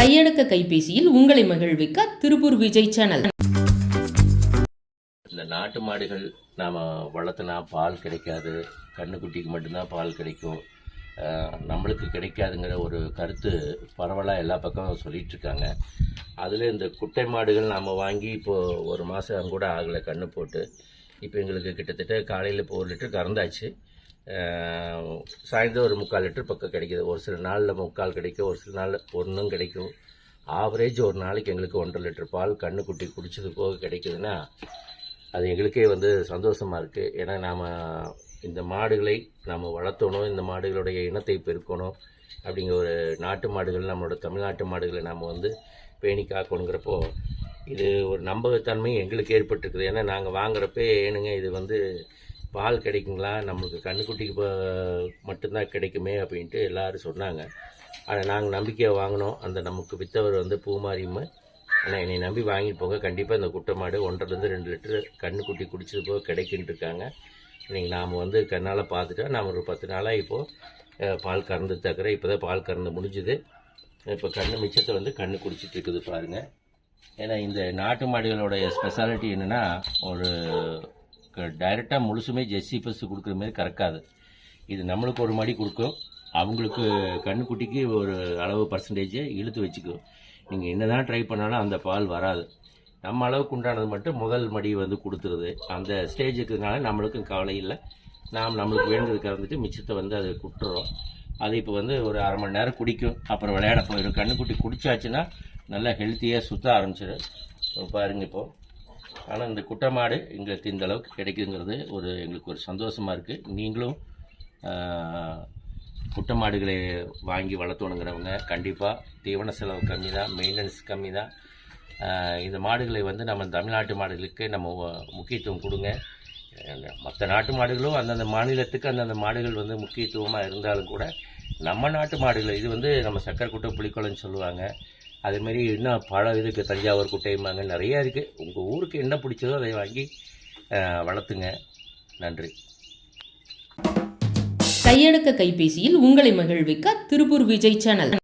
கையடக்க கைபேசியில் உங்களை மகிழ்விக்க திருப்பூர் விஜய் சேனல். இந்த நாட்டு மாடுகள் நாம் வளர்த்துனா பால் கிடைக்காது கண்ணுக்குட்டிக்கு மட்டும்தான் பால் கிடைக்கும். நம்மளுக்கு கிடைக்காதுங்கிற ஒரு கருத்து பரவலாக எல்லா பக்கமும் சொல்லிகிட்ருக்காங்க அதில் இந்த குட்டை மாடுகள் நாம் வாங்கி இப்போது ஒரு மாதம் கூட ஆகலை கண்ணு போட்டு. இப்போ எங்களுக்கு கிட்டத்தட்ட காலையில் இப்போ ஒரு லிட்டர் கறந்தாச்சு. சாயந்தரம் ஒரு முக்கால் லிட்டர் பக்கம் கிடைக்கிது. ஒரு சில நாளில் முக்கால் கிடைக்கும் ஒரு சில நாளில் ஒன்றும் கிடைக்கும். ஆவரேஜ் ஒரு நாளைக்கு எங்களுக்கு ஒன்றரை லிட்டர் பால் கண்ணுக்குட்டி குடிச்சது போக கிடைக்குதுன்னா அது எங்களுக்கே வந்து சந்தோஷமாக இருக்குது ஏன்னா நாம் இந்த மாடுகளை நாம் வளர்த்தணும் இந்த மாடுகளுடைய இனத்தை பெருக்கணும் அப்படிங்கிற ஒரு நாட்டு மாடுகள் நம்மளோட தமிழ்நாட்டு மாடுகளை நாம் வந்து பேணி காக்கணுங்கிறப்போ இது ஒரு நம்பகத்தன்மை எங்களுக்கு ஏற்பட்டிருக்குது. ஏன்னா நாங்கள் வாங்குறப்பே ஏனுங்க இது வந்து பால் கிடைக்குங்களா? நம்மளுக்கு கண்ணுக்குட்டிக்கு மட்டும்தான் கிடைக்குமே அப்படின்ட்டு எல்லாரும் சொன்னாங்க. ஆனால் நாங்கள் நம்பிக்கையாக வாங்கினோம். அந்த நமக்கு விற்றவர் வந்து பூமாரியும். ஆனால் என்னை நம்பி வாங்கிட்டு போங்க. கண்டிப்பாக இந்த குட்டை மாடு ஒன்றரைலேருந்து ரெண்டு லிட்டரு கண்ணுக்குட்டி குடிச்சது போக கிடைக்குன்ட்டு இருக்காங்க. இன்றைக்கி நாம் வந்து கண்ணால் பார்த்துட்டா நாம் ஒரு பத்து நாளாக இப்போது பால் கறந்து தக்கிற இப்போ தான் பால் கறந்து முடிஞ்சுது. இப்போ கண்ணு மிச்சத்தை வந்து கண்ணு குடிச்சிட்டு இருக்குது பாருங்கள் ஏன்னா இந்த நாட்டு மாடுகளோடைய ஸ்பெஷாலிட்டி என்னென்னா ஒரு டைரெக்டாக முழுசுமே ஜெர்சி பஸ் கொடுக்குற மாதிரி கறக்காது இது நம்மளுக்கு ஒரு மடி கொடுக்கும். அவங்களுக்கு கண்ணுக்குட்டிக்கு ஒரு அளவு பர்சன்டேஜை இழுத்து வச்சுக்கும். நீங்கள் என்ன தான் ட்ரை பண்ணாலும் அந்த பால் வராது. நம்ம அளவுக்கு உண்டானது மட்டும் முதல் மடி வந்து கொடுத்துருது. அந்த ஸ்டேஜ் இருக்கிறதுனால நம்மளுக்கும் கவலை இல்லை. நாம் நம்மளுக்கு வேண்டியது கறந்துட்டு மிச்சத்தை வந்து அதை குட்டுறோம். அது இப்போ வந்து ஒரு அரை மணி நேரம் குடிக்கும். அப்புறம் விளையாட போயிடும். கண்ணுக்குட்டி குடிச்சாச்சுன்னா நல்லா ஹெல்த்தியாக சுற்ற ஆரம்பிச்சிடும். பாருங்கள் இப்போது ஆனால் இந்த குட்டை மாடு எங்களுக்கு இந்த அளவுக்கு கிடைக்குங்கிறது ஒரு எங்களுக்கு ஒரு சந்தோஷமாக இருக்குது நீங்களும் குட்டை மாடுகளை வாங்கி வளர்த்தணுங்கிறவங்க கண்டிப்பாக தீவன செலவு கம்மி தான் மெயின்டெனன்ஸ் கம்மி தான் இந்த மாடுகளை வந்து நம்ம தமிழ்நாட்டு மாடுகளுக்கு நம்ம முக்கியத்துவம் கொடுங்க. மற்ற நாட்டு மாடுகளும் அந்தந்த மாநிலத்துக்கு அந்தந்த மாடுகள் வந்து முக்கியத்துவமாக இருந்தாலும் கூட நம்ம நாட்டு மாடுகள் இது வந்து நம்ம சக்கரை குட்டை புளிக்குளம்னு சொல்லுவாங்க. அதுமாரி இன்னும் பல இதுக்கு தஞ்சாவூர் குட்டைம்பாங்க நிறையா இருக்குது உங்கள் ஊருக்கு என்ன பிடிச்சதோ அதை வாங்கி வளர்த்துங்க. நன்றி. கையடக்க கைபேசியில் உங்களை மகிழ்விக்க திருப்பூர் விஜய் சேனல்.